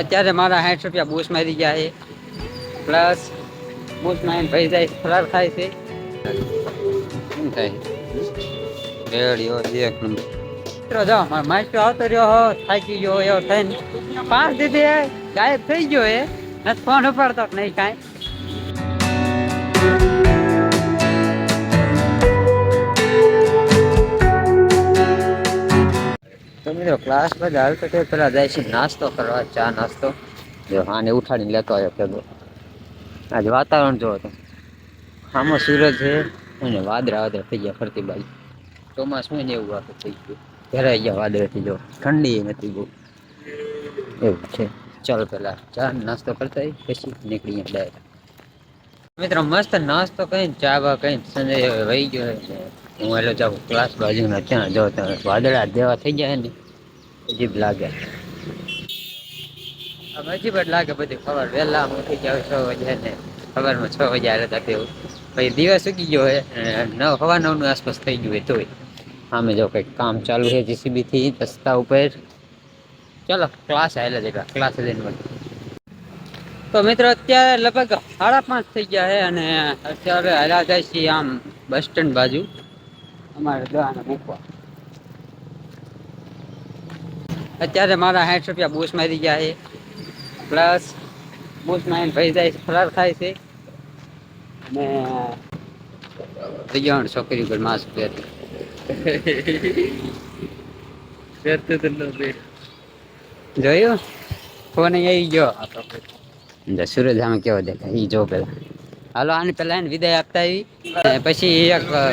અત્યારે મારા સાઠ રૂપિયા બૂસ મારી ગયા છે. પ્લસ બૂસ મારીને ભાઈ જાય ફરાર થાય છે. શું થાય રેડિયો એક નંબર. મિત્રો, જો, મારો માસ્ટર આવતો હો, થાકી ગયો એવો થઈને. પાંચ દીધી ગાયબ થઈ ગયો એ ફોન ઉપાડતો નહીં કાંઈ. તો મિત્રો ક્લાસ બધા હાલતો તે પેલા જાય છે નાસ્તો કરવા ચા નાસ્તો. જો આને ઉઠાડીને લેતો આવ્યો ભેગો. આજે વાતાવરણ જોવો તો આમાં સૂરજ છે અને વાદળા વાદળા થઈ ગયા ફરતી બાજુ. ચોમાસું ને એવું આખું થઈ ગયું. ઘેરાઈ ગયા વાદળથી જો. ઠંડી નથી બહુ. એવું છે. ચાલ પેલા ચા નાસ્તો કરતા આવીએ, પછી નીકળીએ ડાયરેક્ટ મિત્રો મસ્ત નાસ્તો કઈ ચા બા કઈ સંજય વહી ગયો છે. હું એલો જાઉં ક્લાસ બાજુના ત્યાં જો તો વાદળા જેવા થઈ જાય ને. અજીબ લાગે. આમ અજીબ જ લાગે બધી ખબર. વહેલા ઉઠી જાવ છ વાગે ને. ખબરમાં છ વાગે વાગ્યા તા તેવું પછી દિવસ ઉગી ગયો હોય નવ હવા નવનું આસપાસ થઈ ગયું હોય તોય. સામે જો કંઈક કામ ચાલુ છે જીસીબીથી, રસ્તા ઉપર. ચલો ક્લાસ આવેલા જેટલા ક્લાસ લઈને મળીએ. તો મિત્રો, અત્યારે લગભગ સાડા પાંચ થઈ ગયા છે અને અત્યારે હાલા જાય છીએ આમ બસ સ્ટેન્ડ બાજુ. અમારે દવાને મૂકવા અત્યારે મારા સાઠ રૂપિયા બૂસ મારી ગયા છે. પ્લસ બૂસ મારીને ભાઈ જાય ફરાર થાય છે. અને ત્રણ છોકરી પર માસ્ક પહેરી જોયું? ફોન આવી ગયો. જો સૂરજ આમે કેવો દેખાય? ઈ જો પેલા હાલો આને પેલા એને વિદાય આપતા આવી. અને પછી એક અ,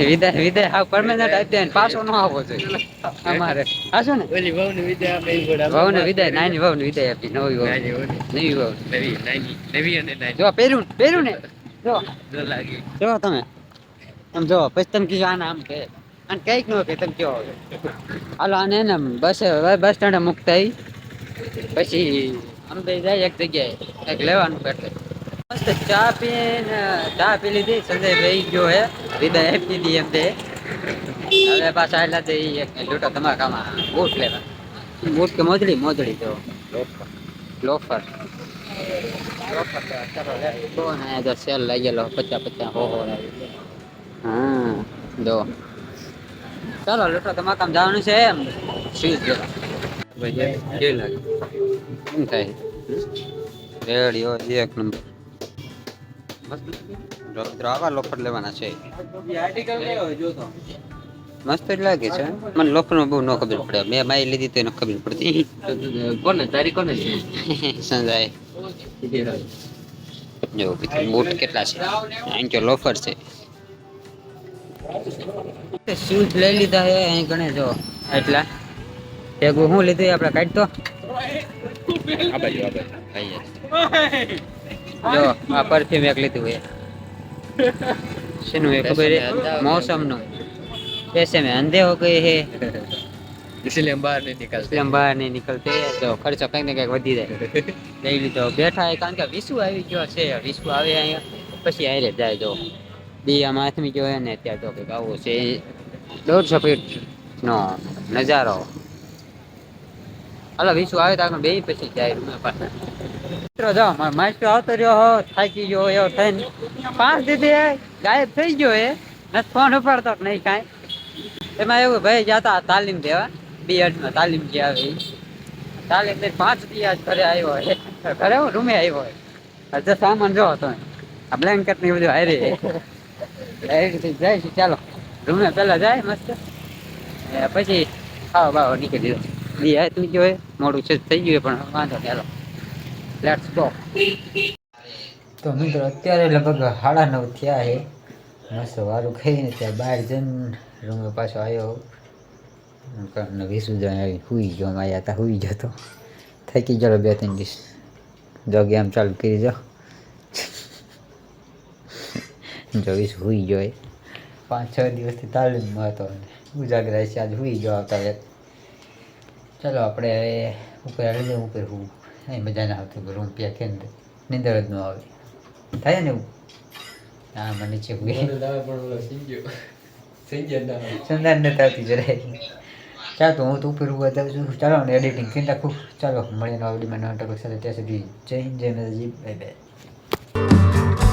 વિદાય વિદાય હા પરમેનન્ટ આપી દે પાછો ન આવવો જોઈએ. અમારે. આશો ને? વહુ ને વિદાય નાની વહુ ને વિદાય આપી નવી વહુ. નવી વહુ. જો પહેર્યું ને, પહેર્યું ને. જો. જો તમે. આમ જો પછી તમે કીધું આને આમ કે અને કંઈક નો કે તમે કયો હાલો આને ને બસ બસ સ્ટેન્ડે મુકતા પછી અંબે જાય એક જગ્યાએ. કંઈક લેવાનું એટલે મસ્ત ચા પીને ચા પી લીધી સંજય રહી ગયો હે વિદાય આપી દીધી એમ તે હવે પાછા એટલા તે લૂંટો ધમાકામાં બૂટ લેવા. બૂટ કે મોજડી? મોજડી જો લોફર લોફર તો તો સેલ લઈ ગયેલો પચાસ પચાસ હો હો હા જો ચાલો લૂંટો ધમાકામાં જવાનું છે એમ. શૂઝ ભાઈ કેવી લાગે? શું થાય? રેડિયો એક નંબર. મસ્ત. આવા લોફર લેવાના છે. મસ્ત જ લાગે છે. મને લોફરમાં બહુ ન ખબર પડે. મેં માય લીધી તો એને ખબર પડતી. કોને? તારી કોને સંજાય. જો બૂટ કેટલા છે? અહીં કે લોફર છે? શૂઝ લઈ લીધા હે અહીં ગણે જો. એટલા? ભેગું શું લીધું એ આપણે કાઢતો? આ બાજુ આ બાજુ. જો આ પરફ્યુમ એક લીધું એ શેનું એ ખબર છે મૌસમનું ऐसे में अंधे हो गए हैं इसलिए हम बाहर नहीं निकलते इसलिए हम बाहर नहीं निकलते તો ખર્ચો કંઈક ને કંઈક વધી જાય લઈ લીધો બેઠા એ કારણ કે વિસુ આવી ગયો છે વિસુ આવે અહીંયા પછી આરે જાય જો દિયામાં હાથમી ગયો હે ને ત્યાં તો કંઈક આવું છે દોઢસો ફીટ નો નજારો હાલો વિશુ આવે તો બે પછી જાય રૂમે પાછા. મિત્રો, જો, મારો માસ્ટર આવતો રહ્યો હો, થાકી ગયો એવો થઈને. પાંચ દીધી ગાયબ થઈ ગયો એ નથી ફોન ઉપાડતો નહીં કાંઈ. એમાં એવું, ભાઈ, જતા તાલીમ દેવા. બીએડમાં તાલીમ જે આવે તાલીમ દઈને પાંચ દિવસ ઘરે આવ્યો હોય ઘરે હું, રૂમે આવ્યો હોય હજુ સામાન જો તો આ બ્લેન્કેટ ને બધું હારે જાય છે, ચાલો. રૂમે પેલા જાય મસ્ત. પછી ખાવા બાવા નીકળી દીધો બી હાથ ગયો મોડું છે થઈ ગયું પણ વાંધો નહીં ચાલો લેટ્સ ગો તો મિત્રો, અત્યારે લગભગ સાડા નવ થયા છે. મસ્ત વારું ખાઈને ત્યાં બહાર જઈને રૂમે પાછો આવ્યો ને વીસું જણ હુઈ ગયો અમે આવ્યા હતા હુઈ જતો થાકી ગયો બે ત્રણ દિવસ. જોગે આમ ચાલુ કરી જો જોઈશ સુઈ ગયો પાંચ છ દિવસથી તાલીમમાં હતો. ઉજાગરા છે, આજ હુઈ ગયો આવતા વેત ચાલો આપણે હવે ઉપર આવી જાઉં ઉપર હું. અહીં મજા ના આવતી રૂમ પ્યા કે નીંદર જ ન આવે. થાય ને એવું? હા મને છે સંધાન નથી આવતી જરાય. ચાલો તો હું તો ઉપર ઊભા જાઉં છું. ચાલો ને એડિટિંગ કરી નાખું. ચાલો મળીને આવડી મને ટોપિક સાથે. ત્યાં સુધી જય હિન્દ જય માતાજી. Bye bye.